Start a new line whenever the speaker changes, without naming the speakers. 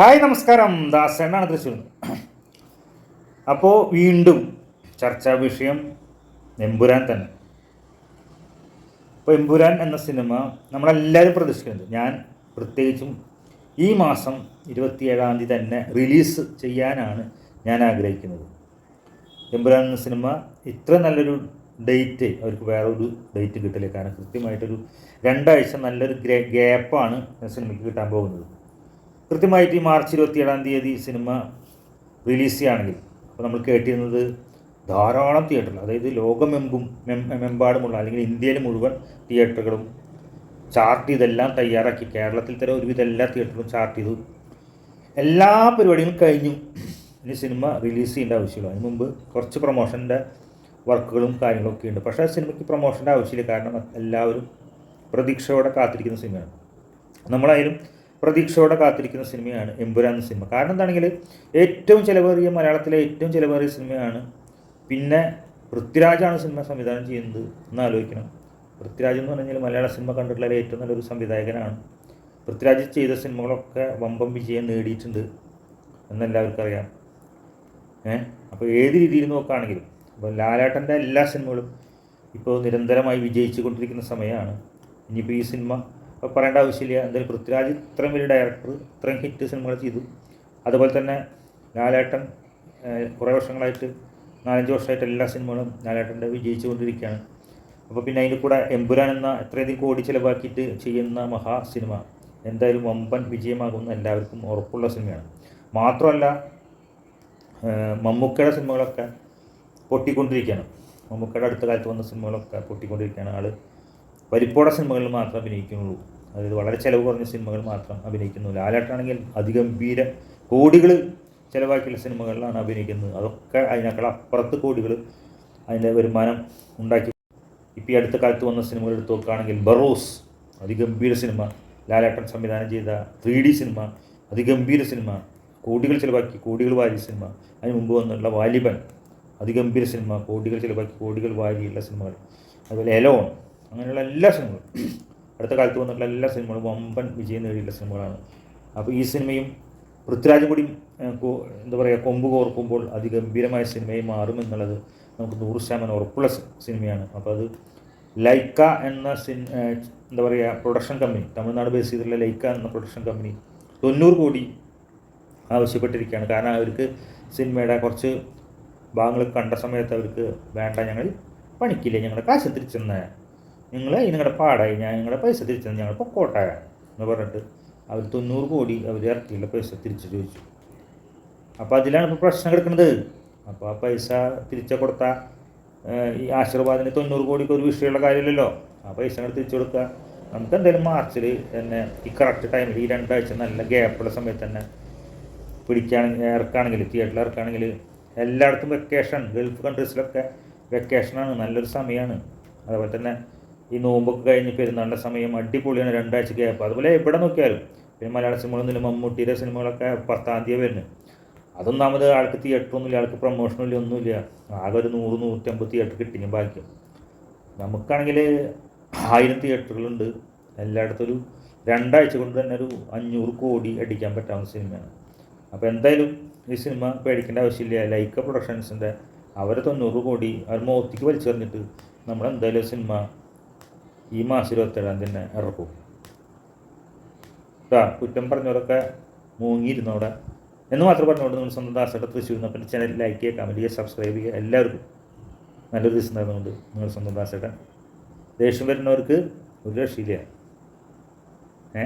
Hi നമസ്കാരം. ദാസനാണ് തൃശ്ശൂർ. അപ്പോൾ വീണ്ടും ചർച്ചാ വിഷയം എമ്പുരാൻ തന്നെ. ഇപ്പോൾ എമ്പുരാൻ എന്ന സിനിമ നമ്മളെല്ലാവരും പ്രതീക്ഷിക്കുന്നത് ഞാൻ പ്രത്യേകിച്ചും ഈ മാസം ഇരുപത്തിയേഴാം തീയതി തന്നെ റിലീസ് ചെയ്യാനാണ് ഞാൻ ആഗ്രഹിക്കുന്നത്. എമ്പുരാൻ എന്ന സിനിമ ഇത്ര നല്ലൊരു ഡേറ്റ് അവർക്ക് വേറെ ഒരു ഡേറ്റ് കിട്ടില്ല. കാരണം കൃത്യമായിട്ടൊരു രണ്ടാഴ്ച നല്ലൊരു ഗ്യാപ്പാണ് സിനിമയ്ക്ക് കിട്ടാൻ പോകുന്നത്. കൃത്യമായിട്ട് ഈ മാർച്ച് ഇരുപത്തിയേഴാം തീയതി സിനിമ റിലീസ് ചെയ്യുകയാണെങ്കിൽ അപ്പോൾ നമ്മൾ കേട്ടിരുന്നത് ധാരാളം തിയേറ്ററുകൾ അതായത് ലോകമെമ്പും മെമ്പാടുമുള്ള അല്ലെങ്കിൽ ഇന്ത്യയിൽ മുഴുവൻ തിയേറ്ററുകളും ചാർട്ട് ചെയ്തെല്ലാം തയ്യാറാക്കി. കേരളത്തിൽ തന്നെ ഒരുവിധ എല്ലാ തിയേറ്ററുകളും ചാർട്ട് ചെയ്തു. എല്ലാ പരിപാടികളും കഴിഞ്ഞു. ഇനി സിനിമ റിലീസ് ചെയ്യേണ്ട ആവശ്യമില്ല. അതിന് മുമ്പ് കുറച്ച് പ്രൊമോഷന്റെ വർക്കുകളും കാര്യങ്ങളൊക്കെ ഉണ്ട്. പക്ഷേ ആ സിനിമയ്ക്ക് പ്രൊമോഷന്റെ ആവശ്യമില്ല. കാരണം എല്ലാവരും പ്രതീക്ഷയോടെ കാത്തിരിക്കുന്ന സിനിമയാണ്. നമ്മളായാലും പ്രതീക്ഷയോടെ കാത്തിരിക്കുന്ന സിനിമയാണ് എമ്പുരാൻ എന്ന സിനിമ. കാരണം എന്താണെങ്കിൽ ഏറ്റവും ചിലവേറിയ മലയാളത്തിലെ ഏറ്റവും ചിലവേറിയ സിനിമയാണ് പിന്നെ പൃഥ്വിരാജാണ് സിനിമ സംവിധാനം ചെയ്യുന്നത് എന്ന് ആലോചിക്കണം. പൃഥ്വിരാജ് എന്ന് പറഞ്ഞാൽ മലയാള സിനിമ കണ്ടിട്ടുള്ള ഏറ്റവും നല്ലൊരു സംവിധായകനാണ്. പൃഥ്വിരാജ് ചെയ്ത സിനിമകളൊക്കെ വമ്പം വിജയം നേടിയിട്ടുണ്ട് എന്നെല്ലാവർക്കും അറിയാം. ഏഹ് അപ്പോൾ ഏത് രീതിയിൽ നോക്കുകയാണെങ്കിലും അപ്പോൾ ലാലേട്ടന്റെ എല്ലാ സിനിമകളും ഇപ്പോൾ നിരന്തരമായി വിജയിച്ചു കൊണ്ടിരിക്കുന്ന സമയമാണ്. ഇനിയിപ്പോൾ ഈ സിനിമ പറയേണ്ട ആവശ്യമില്ല. എന്തായാലും പൃഥ്വിരാജ് ഇത്രയും വലിയ ഡയറക്ടർ ഇത്രയും ഹിറ്റ് സിനിമകൾ ചെയ്തു. അതുപോലെ തന്നെ ലാലേട്ടൻ കുറേ വർഷങ്ങളായിട്ട് നാലഞ്ച് വർഷമായിട്ട് എല്ലാ സിനിമകളും ലാലേട്ടന്റെ വിജയിച്ചു കൊണ്ടിരിക്കുകയാണ് അപ്പോൾ പിന്നെ അതിന്റെ കൂടെ എമ്പുരാൻ എന്ന എത്രയധികം കോടി ചിലവാക്കിയിട്ട് ചെയ്യുന്ന മഹാ സിനിമ എന്തായാലും വമ്പൻ വിജയമാകുമെന്ന് എല്ലാവർക്കും ഉറപ്പുള്ള സിനിമയാണ് മാത്രമല്ല മമ്മൂക്കയുടെ സിനിമകളൊക്കെ പൊട്ടിക്കൊണ്ടിരിക്കുകയാണ്. മമ്മൂക്കയുടെ അടുത്ത കാലത്ത് വന്ന സിനിമകളൊക്കെ പൊട്ടിക്കൊണ്ടിരിക്കുകയാണ്. ആൾ പരിപ്പോടെ സിനിമകളിൽ മാത്രം അഭിനയിക്കുന്നുള്ളൂ. അതായത് വളരെ ചിലവ് കുറഞ്ഞ സിനിമകൾ മാത്രം അഭിനയിക്കുന്നു ലാലേട്ടാണെങ്കിൽ അതിഗംഭീര കോടികൾ ചിലവാക്കിയുള്ള സിനിമകളിലാണ് അഭിനയിക്കുന്നത്. അതൊക്കെ അതിനേക്കാൾ അപ്പുറത്ത് കോടികൾ അതിന്റെ വരുമാനം ഉണ്ടാക്കി. ഇപ്പോൾ ഈ അടുത്ത കാലത്ത് വന്ന സിനിമകൾ എടുത്ത് നോക്കുകയാണെങ്കിൽ ബറോസ് അതിഗംഭീര സിനിമ. ലാലേട്ടൻ സംവിധാനം ചെയ്ത ത്രീ ഡി സിനിമ അതിഗംഭീര സിനിമ. കോടികൾ ചിലവാക്കി കോടികൾ വാരി സിനിമ. അതിന് മുമ്പ് വന്നുള്ള വാലിബൻ അതിഗംഭീര സിനിമ. കോടികൾ ചിലവാക്കി കോടികൾ വാരിയുള്ള സിനിമകൾ. അതുപോലെ എലോൺ അങ്ങനെയുള്ള എല്ലാ സിനിമകളും. അടുത്ത കാലത്ത് വന്നിട്ടുള്ള എല്ലാ സിനിമകളും വമ്പൻ വിജയം നേടിയുള്ള സിനിമകളാണ്. അപ്പോൾ ഈ സിനിമയും പൃഥ്വിരാജും കൂടി എന്താ പറയുക കൊമ്പ് കോർക്കുമ്പോൾ അതിഗംഭീരമായ സിനിമയായി മാറുമെന്നുള്ളത് നമുക്ക് നൂറ് ശതമാനം ഉറപ്പുള്ള സിനിമയാണ്. അപ്പോൾ അത് ലൈക്ക എന്ന സിൻ എന്താ പറയുക പ്രൊഡക്ഷൻ കമ്പനി തമിഴ്നാട് ബേസ് ചെയ്തിട്ടുള്ള ലൈക്ക എന്ന പ്രൊഡക്ഷൻ കമ്പനി തൊണ്ണൂറ് കോടി ആവശ്യപ്പെട്ടിരിക്കുകയാണ്. കാരണം അവർക്ക് സിനിമയുടെ കുറച്ച് ഭാഗങ്ങൾ കണ്ട സമയത്ത് അവർക്ക് വേണ്ട ഞങ്ങൾ പണിക്കില്ല ഞങ്ങളുടെ കാശ് തിരിച്ചെന്ന നിങ്ങൾ നിങ്ങളുടെ പാടായി ഞാൻ നിങ്ങളുടെ പൈസ തിരിച്ചു തന്നെ ഞങ്ങൾ പൊക്കോട്ടെ എന്ന് പറഞ്ഞിട്ട് അവർ തൊണ്ണൂറ് കോടി അവർ ഇറക്കിയുള്ള പൈസ തിരിച്ചു ചോദിച്ചു. അപ്പോൾ അതിലാണ് ഇപ്പോൾ പ്രശ്നം കിടക്കുന്നത് അപ്പോൾ ആ പൈസ തിരിച്ചു കൊടുത്ത ഈ ആശീർവാദിന് തൊണ്ണൂറ് കോടിക്ക് ഒരു വിഷയമുള്ള കാര്യമില്ലല്ലോ. ആ പൈസ അങ്ങോട്ട് തിരിച്ചു കൊടുക്കുക നമുക്ക് എന്തായാലും മാർച്ചിൽ തന്നെ ഈ കറക്റ്റ് ടൈമിൽ ഈ രണ്ടാഴ്ച നല്ല ഗ്യാപ്പുള്ള സമയത്ത് തന്നെ പിടിക്കുകയാണെങ്കിൽ ഇറക്കുകയാണെങ്കിൽ തിയേറ്ററിൽ ഇറക്കുകയാണെങ്കിൽ എല്ലായിടത്തും വെക്കേഷൻ ഗൾഫ് കൺട്രീസിലൊക്കെ വെക്കേഷനാണ് നല്ലൊരു സമയമാണ് അതുപോലെ തന്നെ ഈ നോമ്പൊക്കെ കഴിഞ്ഞ് പെരുന്നാളിന്റെ സമയം അടിപൊളിയാണ് രണ്ടാഴ്ച ഗ്യാപ്പ് അതുപോലെ എവിടെ നോക്കിയാലും. പിന്നെ മലയാള സിനിമകളൊന്നുമില്ല മമ്മൂട്ടിയുടെ സിനിമകളൊക്കെ പത്താം തീയതി വരുന്നത്. അതൊന്നാമത് ആൾക്ക് തിയേറ്ററൊന്നുമില്ല ആൾക്ക് പ്രൊമോഷനില്ല ഒന്നുമില്ല ആകെ ഒരു നൂറ് നൂറ്റമ്പത് തിയേറ്റർ കിട്ടിയും ബാക്കി നമുക്കാണെങ്കിൽ ആയിരം തിയേറ്ററുകളുണ്ട് എല്ലായിടത്തും ഒരു രണ്ടാഴ്ച കൊണ്ട് തന്നെ ഒരു അഞ്ഞൂറ് കോടി അടിക്കാൻ പറ്റാവുന്ന സിനിമയാണ്. അപ്പോൾ എന്തായാലും ഈ സിനിമ പേടിക്കേണ്ട ആവശ്യമില്ല. ലൈക്ക പ്രൊഡക്ഷൻസിന്റെ അവർ തൊണ്ണൂറ് കോടി അവർ മോത്തിക്ക് വലിച്ചെറിഞ്ഞിട്ട് നമ്മളെന്തായാലും സിനിമ ഈ മാസം ഇരുപത്തേഴാം തന്നെ ഇറക്കും കുറ്റം പറഞ്ഞവരൊക്കെ മൂങ്ങിയിരുന്നു അവിടെ? എന്ന് മാത്രം പറഞ്ഞുകൊണ്ട് നിങ്ങൾ സ്വന്തം ദാസയുടെ തൃശ്ശൂർ നിന്ന് ചാനൽ ലൈക്ക് ചെയ്യുക കമന്റ് ചെയ്യുക സബ്സ്ക്രൈബ് ചെയ്യുക എല്ലാവർക്കും നല്ലൊരു ദിവസം തന്നുകൊണ്ട് നിങ്ങൾ സ്വന്തം ദാസയുടെ ദേഷ്യം വരുന്നവർക്ക് ഒരു രക്ഷയില്ല. ഏ?